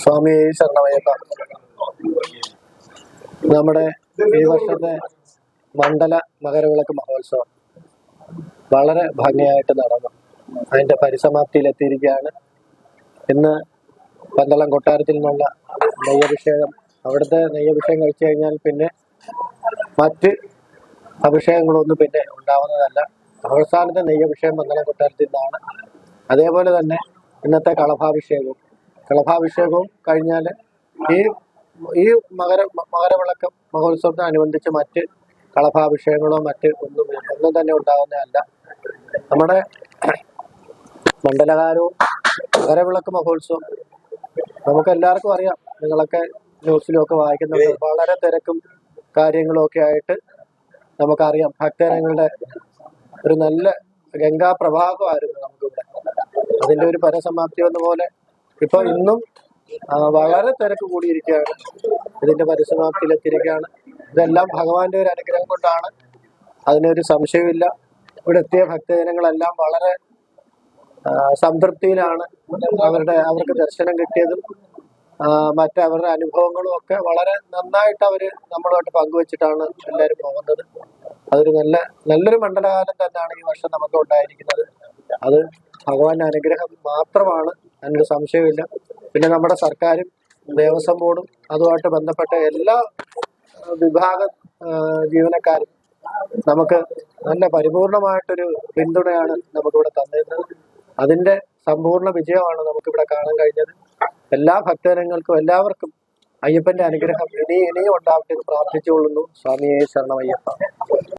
സ്വാമി ശരണമയ്യപ്പ. നമ്മുടെ ഈ വർഷത്തെ മണ്ഡല മകരവിളക്ക് മഹോത്സവം. വളരെ ഭംഗിയായിട്ട് നടന്നു. അതിന്റെ പരിസമാപ്തിയിലെത്തിയിരിക്കുകയാണ്. ഇന്ന് പന്തളം കൊട്ടാരത്തിൽ നിന്നുള്ള നെയ്യഭിഷേകം. അവിടുത്തെ നെയ്യഭിഷേകം കഴിച്ചു കഴിഞ്ഞാൽ പിന്നെ മറ്റ് അഭിഷേകങ്ങളൊന്നും പിന്നെ ഉണ്ടാവുന്നതല്ല. അവസാനത്തെ നെയ്യഭിഷേകം പന്തളം കൊട്ടാരത്തിൽ നിന്നാണ്. അതേപോലെ തന്നെ ഇന്നത്തെ കളഭാഭിഷേകവും. കളഭാഭിഷേകവും കഴിഞ്ഞാൽ ഈ ഈ മകര മകരവിളക്ക് മഹോത്സവത്തിനനുബന്ധിച്ച് മറ്റ് കളഭാഭിഷേകങ്ങളോ മറ്റ് ഒന്നും ഒന്നും തന്നെ ഉണ്ടാകുന്നതല്ല. നമ്മുടെ മണ്ഡലകാലവും മകരവിളക്ക് മഹോത്സവം നമുക്ക് എല്ലാവർക്കും അറിയാം. നിങ്ങളൊക്കെ ന്യൂസിലും ഒക്കെ വായിക്കുന്നുണ്ട്. വളരെ തിരക്കും കാര്യങ്ങളും ഒക്കെ ആയിട്ട് നമുക്കറിയാം. ഭക്തജനങ്ങളുടെ ഒരു നല്ല ഗംഗാ പ്രവാഹമായിരുന്നു നമുക്കിവിടെ. അതിന്റെ ഒരു പരസമാപ്തി എന്ന പോലെ ഇപ്പൊ ഇന്നും വളരെ തിരക്ക് കൂടിയിരിക്കുകയാണ്. ഇതിന്റെ പരിസമാപ്തിയിലെത്തിയിരിക്കുകയാണ്. ഇതെല്ലാം ഭഗവാന്റെ ഒരു അനുഗ്രഹം കൊണ്ടാണ്. അതിനൊരു സംശയമില്ല ഇവിടെ എത്തിയ ഭക്തജനങ്ങളെല്ലാം വളരെ സംതൃപ്തിയിലാണ്. അവരുടെ അവർക്ക് ദർശനം കിട്ടിയതും മറ്റവരുടെ അനുഭവങ്ങളും ഒക്കെ വളരെ നന്നായിട്ട് അവർ നമ്മളുമായിട്ട് പങ്കുവച്ചിട്ടാണ് എല്ലാവരും പോകുന്നത്. അതൊരു നല്ല നല്ലൊരു മണ്ഡലകാലം തന്നെയാണ് ഈ വർഷം നമുക്ക് ഉണ്ടായിരിക്കുന്നത്. അത് ഭഗവാന്റെ അനുഗ്രഹം മാത്രമാണ്. അതിനൊരു സംശയമില്ല പിന്നെ നമ്മുടെ സർക്കാരും ദേവസ്വം ബോർഡും അതുമായിട്ട് ബന്ധപ്പെട്ട എല്ലാ വിഭാഗ ജീവനക്കാരും നമുക്ക് നല്ല പരിപൂർണമായിട്ടൊരു പിന്തുണയാണ് നമുക്കിവിടെ തന്നിരുന്നത്. അതിന്റെ സമ്പൂർണ വിജയമാണ് നമുക്കിവിടെ കാണാൻ കഴിഞ്ഞത്. എല്ലാ ഭക്തജനങ്ങൾക്കും എല്ലാവർക്കും അയ്യപ്പന്റെ അനുഗ്രഹം ഇനി ഇനിയും ഉണ്ടാവട്ടെ എന്ന് പ്രാർത്ഥിച്ചുകൊള്ളുന്നു. സ്വാമിയെ ശരണമയ്യപ്പ.